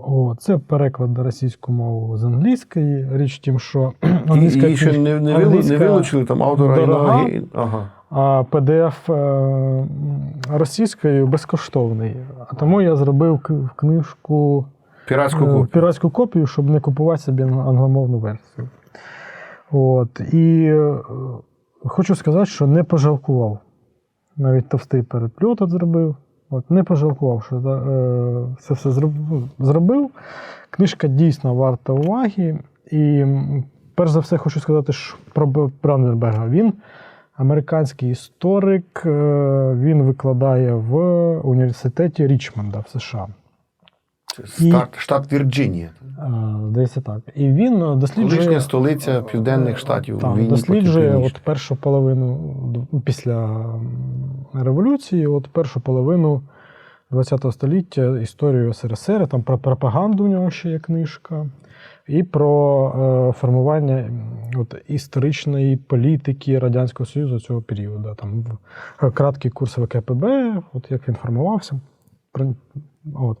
О, це переклад на російську мову з англійської. Річ в тім, що англійська і ще не, не, вилу- не вилучили там автора дорога, і Ага. а PDF е, російською безкоштовний. А тому я зробив к- книжку Піратську е, копію. піратську копію, щоб не купувати собі англомовну версію. От. І е, хочу сказати, що не пожалкував. Навіть товстий перепльот от зробив. От, не пожалкував, що е, це все зробив. Книжка дійсно варта уваги. І перш за все хочу сказати про Б- Бранденберга. Він американський історик, е, він викладає в університеті Річмонда в США. Штат, штат Вірджинія. Здається так. І він досліджує. Колишня столиця південних штатів. Війні досліджує от першу половину після революції, от першу половину ХХ століття історію СРСР, там про пропаганду у нього ще є книжка, і про е, формування от, історичної політики Радянського Союзу цього періоду. Там в- краткий курс ВКПБ, от як він формувався. От.